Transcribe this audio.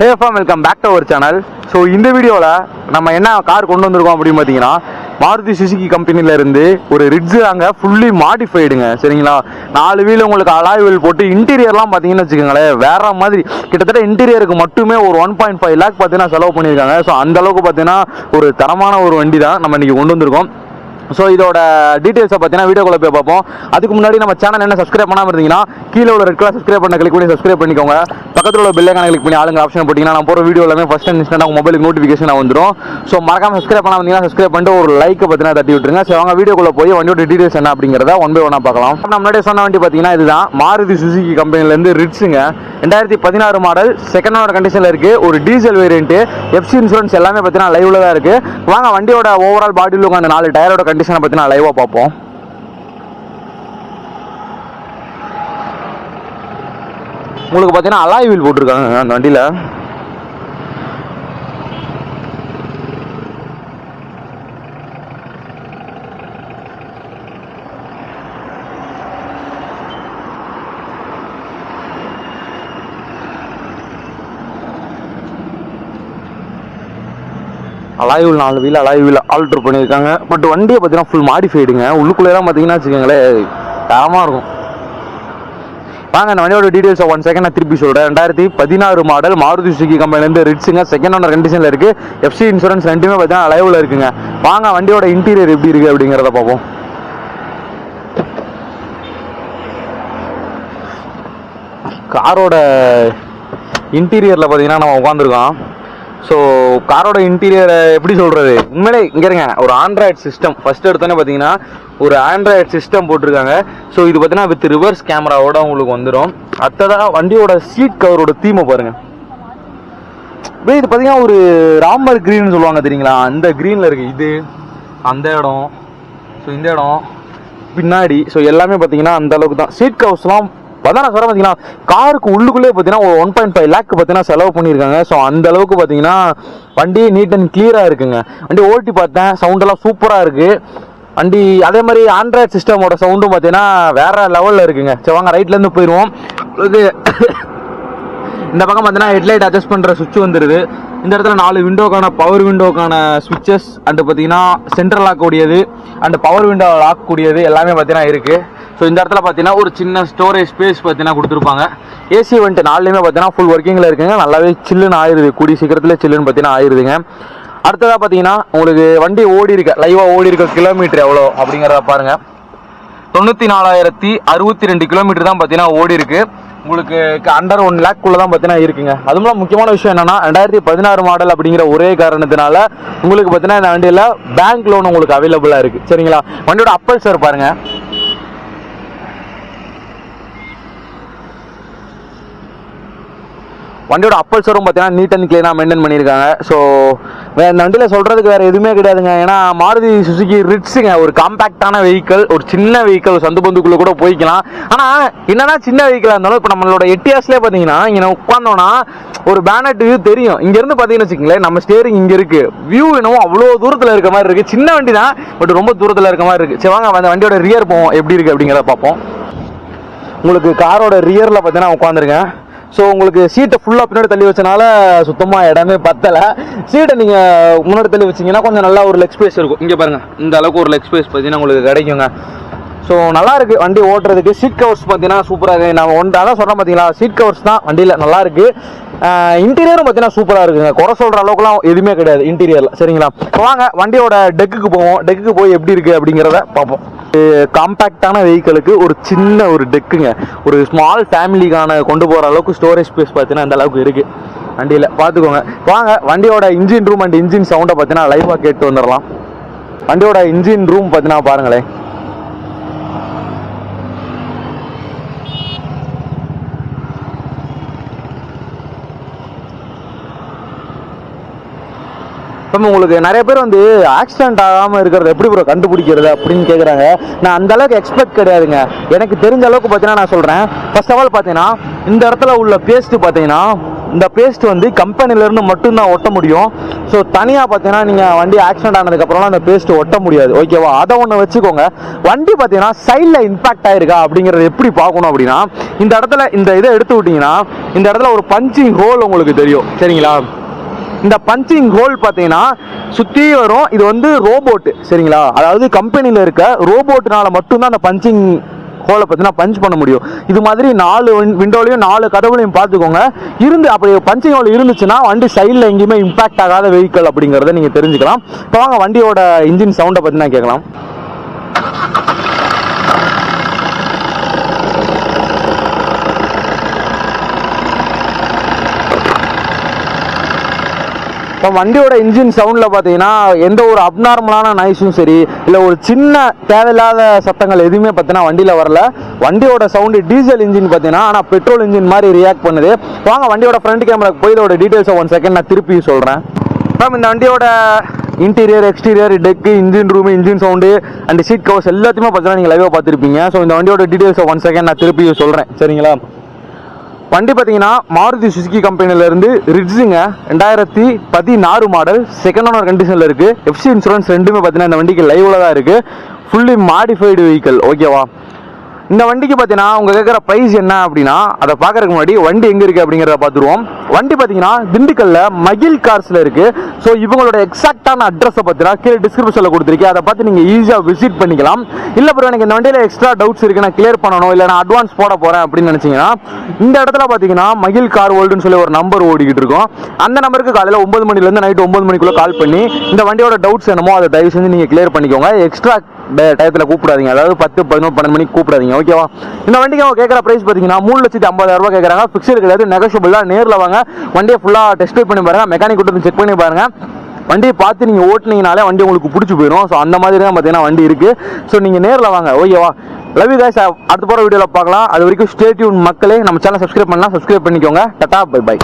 Hey farm welcome back to our channel so இந்த வீடியோவில் நம்ம என்ன கார் கொண்டு வந்திருக்கோம் அப்படின்னு பார்த்தீங்கன்னா மாருதி சுசுகி கம்பெனிலேருந்து ஒரு ரிட்ஜு அங்கே ஃபுல்லி மாடிஃபைடுங்க சரிங்களா? நாலு வீல் உங்களுக்கு அலாய் வீல் போட்டு இன்டீரியர்லாம் பார்த்தீங்கன்னு வச்சுக்கோங்களேன் வேற மாதிரி. கிட்டத்தட்ட இன்டீரியருக்கு மட்டுமே ஒரு ஒன் பாயிண்ட் ஃபைவ் லேக் பார்த்தீங்கன்னா செலவு பண்ணியிருக்காங்க. ஸோ அந்த அளவுக்கு பார்த்தீங்கன்னா ஒரு தரமான ஒரு வண்டி தான் நம்ம இன்றைக்கி கொண்டு வந்திருக்கோம். ஸோ இதோட டீட்டெயில்ஸை பார்த்தீங்கன்னா வீடியோக்குள்ளே போய் பார்ப்போம். அதுக்கு முன்னாடி நம்ம சேனல் என்ன சப்ஸ்கிரைப் பண்ணாமல் இருந்தீங்கன்னா கீழே உள்ள ரெட் கலர் சப்ஸ்கிரைப் பண்ண கிளிக் பண்ணி சப்ஸ்கிரைப் பண்ணிக்கோங்க. பக்கத்தில் உள்ள பெல்லைக்கான கிளிக் பண்ணி ஆளுங்க ஆப்ஷன் போட்டிங்கன்னா நான் போகிற வீடியோ எல்லாமே ஃபஸ்ட் அண்ட் இன்ஸ்டன்ட் உங்கள் மொபைலுக்கு நோட்டிஃபிகேஷன் வந்துடும் ஸோ மறக்காம சப்ஸ்கிரைப் பண்ணாம இருந்தீங்கன்னா சப்ஸ்கிரைப் பண்ணிட்டு ஒரு லைக் பார்த்தீங்கன்னா தட்டி விட்டுருங்க. ஸோ அவங்க வீடியோக்குள்ள போய் வண்டியோட டீட்டெயில்ஸ் என்ன அப்படிங்கிறத ஒன் பை ஒன்னாக பார்க்கலாம். நம்ம முன்னாடியே சொன்ன வண்டி பார்த்தீங்கன்னா இதுதான். மாருதி சுசுகி கம்பெனிலேருந்து ரிட்ஸுங்க ரெண்டாயிரத்தி பதினாறு மாடல் செகண்ட் ஓனர் கண்டிஷனில் இருக்குது ஒரு டீசல் வேரியன்ட்டு எஃப்சி இன்சூரன்ஸ் எல்லாமே பார்த்தீங்கன்னா லைவில் தான் இருக்குது வாங்க வண்டியோட ஓவரால் பாடி லுக் அந்த நாலு டயரோட கண்டிஷனை பார்த்தீங்கன்னா லைவாக பார்ப்போம். உங்களுக்கு பார்த்தீங்கன்னா அலாய் வீல் போட்டிருக்காங்க அந்த வண்டியில். அலாயுவில் நாலு வீல் அலாயுவில் ஆல்ட்ரு பண்ணியிருக்காங்க. பட் வண்டியை பார்த்தீங்கன்னா ஃபுல் மாடிஃபைடுங்க உள்ளுக்குள்ளேலாம் பார்த்தீங்கன்னா வச்சுக்கோங்களேன் தரமாக இருக்கும். வாங்க அந்த வண்டியோட டீடைல்ஸ் ஒன் செகண்ட் நான் திருப்பி சொல்கிறேன் ரெண்டாயிரத்தி பதினாறு மாடல் மாருதி சுசுக்கி கம்பெனிலேருந்து ரிட்ஸுங்க செகண்ட் ஓனர் கண்டிஷனில் இருக்குது எஃப்சி இன்சூரன்ஸ் ரெண்டுமே பார்த்தீங்கன்னா அலைவில் இருக்குங்க. வாங்க வண்டியோட இன்டீரியர் எப்படி இருக்குது அப்படிங்கிறத பார்ப்போம். காரோட இன்டீரியரில் பார்த்தீங்கன்னா நம்ம உட்காந்துருக்கோம் ஸோ காரோட இன்டீரியரை எப்படி சொல்கிறது உண்மையிலே இங்கே இருங்க. ஒரு ஆண்ட்ராய்டு சிஸ்டம் ஃபஸ்ட் எடுத்தோன்னே பார்த்தீங்கன்னா ஒரு ஆண்ட்ராய்டு சிஸ்டம் போட்டிருக்காங்க. ஸோ இது பார்த்தீங்கன்னா வித் ரிவர்ஸ் கேமராவோட உங்களுக்கு வந்துடும் அத்ததான் வண்டியோட சீட் கவரோட தீமை பாருங்கள் அப்படியே இது பார்த்தீங்கன்னா ஒரு ராமர் க்ரீன் சொல்லுவாங்க தெரியுங்களா? அந்த க்ரீனில் இருக்குது இது அந்த இடம். ஸோ இந்த இடம். பின்னாடி. ஸோ எல்லாமே பார்த்தீங்கன்னா அந்த அளவுக்கு தான். சீட் கவர்ஸ்லாம் அதான் நான் சொல்கிறேன் பார்த்தீங்கன்னா காருக்கு உள்ளுக்குள்ளே பார்த்தீங்கன்னா ஒரு ஒன் பாயிண்ட் ஃபைவ் லேக் பார்த்தீங்கன்னா செலவு பண்ணியிருக்காங்க. ஸோ அந்த அளவுக்கு பார்த்தீங்கன்னா வண்டி நீட் அண்ட் கிளியராக இருக்குங்க. வண்டி ஓட்டி பார்த்தேன். சவுண்டெல்லாம் சூப்பராக இருக்குது வண்டி அதே மாதிரி ஆண்ட்ராய்ட் சிஸ்டமோட சவுண்டும் பார்த்தீங்கன்னா வேற லெவலில் இருக்குங்க. சரி வாங்க ரைட்லேருந்து போயிடுவோம் இது இந்த பக்கம் பார்த்தீங்கன்னா ஹெட்லைட் அட்ஜஸ்ட் பண்ணுற சுவிட்ச் வந்துருது. இந்த இடத்துல நாலு விண்டோக்கான பவர் விண்டோக்கான சுவிட்சஸ் அண்டு பார்த்தீங்கன்னா சென்ட்ரல் லாக் கூடியது பவர் விண்டோ லாக் கூடியது எல்லாமே பார்த்தீங்கன்னா இருக்குது ஸோ இந்த இடத்துல பார்த்தீங்கன்னா ஒரு சின்ன ஸ்டோரேஜ் ஸ்பேஸ் பார்த்தீங்கன்னா கொடுத்துருப்பாங்க. ஏசி வந்துட்டு நாலுலேயுமே பார்த்தீங்கன்னா ஃபுல் ஒர்க்கிங்கில் இருக்குங்க. நல்லாவே சில்லுன்னு ஆயிருது. கூடிய சீக்கிரத்தில் சில்லுன்னு பார்த்தீங்கன்னா ஆயிருதுங்க. அடுத்ததாக பார்த்தீங்கன்னா உங்களுக்கு வண்டி ஓடி இருக்க லைவாக ஓடி இருக்க கிலோமீட்டர் எவ்வளோ அப்படிங்கிறத பாருங்கள் தொண்ணூற்றி நாலாயிரத்தி அறுபத்தி ரெண்டு கிலோமீட்டர் தான் பார்த்தீங்கன்னா ஓடி இருக்கு. உங்களுக்கு அண்டர் ஒன் லேக்குள்ளே தான் பார்த்தீங்கன்னா இருக்குங்க. அதுவும் முக்கியமான விஷயம் என்னன்னா ரெண்டாயிரத்தி பதினாறு மாடல் அப்படிங்கிற ஒரே காரணத்தினால உங்களுக்கு பார்த்தீங்கன்னா இந்த வண்டியில் பேங்க் லோன் உங்களுக்கு அவைலபிளாக இருக்குது சரிங்களா? வண்டியோட அப்பல் சார் பாருங்கள் வண்டியோட அப்பல் சரும் பார்த்தீங்கன்னா நீட் அண்ட் க்ளீனாக மெயின்டைன் பண்ணியிருக்காங்க. ஸோ இந்த வண்டியில் சொல்கிறதுக்கு வேறு எதுவுமே கிடையாதுங்க. ஏன்னா மாருதி சுசுகி ரிட்ஸுங்க ஒரு காம்பேக்டான வெஹிக்கிள் ஒரு சின்ன வெஹிக்கிள் சந்து பந்துக்குள்ளே கூட போய்க்கலாம். ஆனால் என்னன்னா சின்ன வெஹிக்கிளாக இருந்தாலும் இப்போ நம்மளோட எட்டியாஸ்லேயே பார்த்தீங்கன்னா இங்கே உட்காந்தோன்னா ஒரு பேனட் வியூ தெரியும். இங்கேருந்து பார்த்தீங்கன்னு வச்சுக்கங்களேன் நம்ம ஸ்டேரிங் இங்கே இருக்குது வியூ என்னவோ அவ்வளோ தூரத்தில் இருக்க மாதிரி இருக்குது சின்ன வண்டி தான் பட் ரொம்ப தூரத்தில் இருக்க மாதிரி இருக்குது சரி வாங்க அந்த வண்டியோட ரியர் போவோம். எப்படி இருக்குது அப்படிங்கிறத பார்ப்போம். உங்களுக்கு காரோட ரியரில் பார்த்தீங்கன்னா உட்காந்துருங்க ஸோ உங்களுக்கு சீட்டை ஃபுல்லாக பின்னாடி தள்ளி வச்சனால சுத்தமாக இடமே பத்தலை. சீட்டை நீங்கள் முன்னாடி தள்ளி வச்சிங்கன்னா கொஞ்சம் நல்லா ஒரு லெக் ஸ்பேஸ் இருக்கும். இங்கே பாருங்கள் இந்த அளவுக்கு ஒரு லெக் ஸ்பேஸ் பார்த்தீங்கன்னா உங்களுக்கு கிடைக்குங்க. ஸோ நல்லாயிருக்கு வண்டி ஓட்டுறதுக்கு. சீட் கவர்ஸ் பார்த்தீங்கன்னா சூப்பராக இருக்குது நான் ஒன்று அதான் சொன்னேன் பார்த்தீங்களா? சீட் கவர்ஸ் தான் வண்டியில் நல்லாயிருக்கு இன்டீரியரும் பார்த்தீங்கன்னா சூப்பராக இருக்குங்க. குறை சொல்கிற அளவுக்குலாம் எதுவுமே கிடையாது இன்டீரியரில் சரிங்களா? இப்போ வாங்க வண்டியோட டெக்குக்கு போவோம். டெக்குக்கு போய் எப்படி இருக்குது அப்படிங்கிறத பார்ப்போம். காம்பேக்டான வெஹிக்கிளுக்கு ஒரு சின்ன ஒரு டெக்குங்க ஒரு ஸ்மால் ஃபேமிலிக்கான கொண்டு போகிற அளவுக்கு ஸ்டோரேஜ் ஸ்பேஸ் பார்த்தீங்கன்னா அந்த அளவுக்கு இருக்கு. வண்டியில் பார்த்துக்கோங்க வாங்க வண்டியோட இன்ஜின் ரூம் அண்ட் இன்ஜின் சவுண்டை பார்த்தீங்கன்னா லைவாக கேட்டு வந்துடலாம் வண்டியோட இன்ஜின் ரூம் பார்த்தீங்கன்னா பாருங்களேன். இப்போ உங்களுக்கு நிறைய பேர் வந்து ஆக்சிடென்ட் ஆகாமல் இருக்கிறத எப்படி ப்ரோ கண்டுபிடிக்கிறது அப்படின்னு கேட்குறாங்க நான் அந்த அளவுக்கு எக்ஸ்பெக்ட் கிடையாதுங்க. எனக்கு தெரிஞ்ச அளவுக்கு பார்த்தீங்கன்னா நான் சொல்கிறேன் ஃபர்ஸ்ட் ஆஃப் ஆல் பார்த்தீங்கன்னா இந்த இடத்துல உள்ள பேஸ்ட்டு பார்த்தீங்கன்னா இந்த பேஸ்ட் வந்து கம்பெனிலேருந்து மட்டும்தான் ஒட்ட முடியும். ஸோ தனியாக பார்த்தீங்கன்னா நீங்கள் வண்டி ஆக்சிடென்ட் ஆனதுக்கப்புறம்லாம் அந்த பேஸ்ட் ஒட்ட முடியாது. ஓகேவா அதை ஒன்று வச்சுக்கோங்க. வண்டி பார்த்தீங்கன்னா சைடில் இம்பாக்ட் ஆயிருக்கா அப்படிங்கிறத எப்படி பார்க்கணும் அப்படின்னா இந்த இடத்துல இந்த இதை எடுத்து விட்டீங்கன்னா இந்த இடத்துல ஒரு பஞ்சிங் ஹோல் உங்களுக்கு தெரியும். சரிங்களா? இந்த பஞ்சிங் ஹோல் பார்த்தீங்கன்னா சுற்றி வரும் இது வந்து ரோபோட்டு சரிங்களா? அதாவது கம்பெனியில் இருக்க ரோபோட்டுனால மட்டும்தான் அந்த பஞ்சிங் ஹோலை பார்த்தீங்கன்னா பஞ்ச் பண்ண முடியும். இது மாதிரி நாலு விண்டோலையும் நாலு கதவுலையும் பார்த்துக்கோங்க. இருந்து அப்படி பஞ்சிங் ஹோல் இருந்துச்சுன்னா வண்டி சைடில் எங்கேயுமே இம்பாக்ட் ஆகாத வெஹிக்கிள் அப்படிங்கிறத நீங்கள் தெரிஞ்சுக்கலாம். இப்போ வாங்க வண்டியோட இன்ஜின் சவுண்டை பற்றினா கேட்கலாம். இப்போ வண்டியோட இன்ஜின் சவுண்டில் பார்த்தீங்கன்னா எந்த ஒரு அப்நார்மலான நாய்ஸும் சரி இல்லை ஒரு சின்ன தேவையில்லாத சத்தங்கள் எதுவுமே பார்த்தீங்கன்னா வண்டியில் வரல. வண்டியோட சவுண்டு டீசல் இன்ஜின் பார்த்தீங்கன்னா ஆனால் பெட்ரோல் இன்ஜின் மாதிரி ரியாக்ட் பண்ணுது. வாங்க வண்டியோட ஃப்ரண்ட் கேமராக்கு போய் இதோட டீட்டெயில்ஸை ஒன் செகண்ட் நான் திருப்பி சொல்கிறேன் மேம் இந்த வண்டியோட interior exterior tech engine room engine sound and seat covers எல்லாத்தையுமே பார்த்தீங்கன்னா நீங்கள் லைவாக பார்த்துருப்பீங்க. ஸோ இந்த வண்டியோட டீட்டெயில்ஸை ஒன் செகண்ட் நான் திருப்பி சொல்கிறேன் சரிங்களா? வண்டி பார்த்தீங்கன்னா மாருதி சுசுகி கம்பெனிலேருந்து ரிட்ஸுங்க ரெண்டாயிரத்தி பதினாறு மாடல் செகண்ட் ஓனர் கண்டிஷனில் இருக்குது எஃப்சி இன்சூரன்ஸ் ரெண்டுமே பார்த்தீங்கன்னா இந்த வண்டிக்கு லைவில் தான் இருக்குது ஃபுல்லி மாடிஃபைடு வெஹிக்கல் ஓகேவா இந்த வண்டிக்கு பார்த்தீங்கன்னா உங்க கேட்குற ப்ரைஸ் என்ன அப்படின்னா அதை பார்க்கறதுக்கு முன்னாடி வண்டி எங்கே இருக்குது அப்படிங்கிறத பார்த்துருவோம். வண்டி பார்த்தீங்கன்னா திண்டுக்கல்ல மகில் கார்ஸில் இருக்குது ஸோ இவங்களோட எக்ஸாக்டான அட்ரஸை பார்த்தீங்கன்னா கீழே டிஸ்கிரிப்ஷனில் கொடுத்துருக்கேன். அதை பார்த்து நீங்கள் ஈஸியாக விசிட் பண்ணிக்கலாம். இல்லை ப்ரோ எனக்கு இந்த வண்டியில் எக்ஸ்ட்ரா டவுட்ஸ் இருக்கு. நான் கிளியர் பண்ணணும். இல்லை நான் அட்வான்ஸ் போட போகிறேன் அப்படின்னு நினச்சிங்கன்னா இந்த இடத்துல பார்த்தீங்கன்னா மகில் கார் வேர்ல்டுன்னு சொல்லி ஒரு நம்பர் ஓடிக்கிட்டு இருக்கும். அந்த நம்பருக்கு காலையில் ஒம்பது மணிலேருந்து நைட் ஒம்பது மணிக்குள்ளே கால் பண்ணி இந்த வண்டியோட டவுட்ஸ் என்னமோ அதை தயவு செஞ்சு நீங்கள் கிளியர் பண்ணிக்கோங்க. எக்ஸ்ட்ரா டயத்தில் கூப்பிடாதீங்க. அதாவது பத்து பதினோரு பன்னெண்டு மணிக்கு கூப்பிடாதீங்க. ஓகேவா இந்த வண்டிக்கு அவங்க கேட்குற ப்ரைஸ் பார்த்தீங்கன்னா மூணு லட்சத்தி ஐம்பதாயிரம் ரூபாய் கேட்குறாங்க ஃபிக்ஸ்டு கிடையாது நெகோஷியபிள் நேரில் வாங்க. வண்டியை ஃபுல்லாக டெஸ்ட் பண்ணி பாருங்க. மெக்கானிக் விட்டு செக் பண்ணி பாருங்க. வண்டியை பார்த்து நீங்கள் ஓட்டினீங்கனாலே வண்டி உங்களுக்கு பிடிச்சி போயிடும். ஸோ அந்த மாதிரி தான் பார்த்தீங்கன்னா வண்டி இருக்குது ஸோ நீங்கள் நேரில் வாங்க. ஓகேவா லவ் யூ guys. அடுத்த போகிற வீடியோவில் பார்க்கலாம். அது வரைக்கும் ஸ்டேட்யூன் மக்களே. நம்ம சேனல் சப்ஸ்கிரைப் பண்ணலாம். சப்ஸ்கிரைப் பண்ணிக்கோங்க. Tata bye bye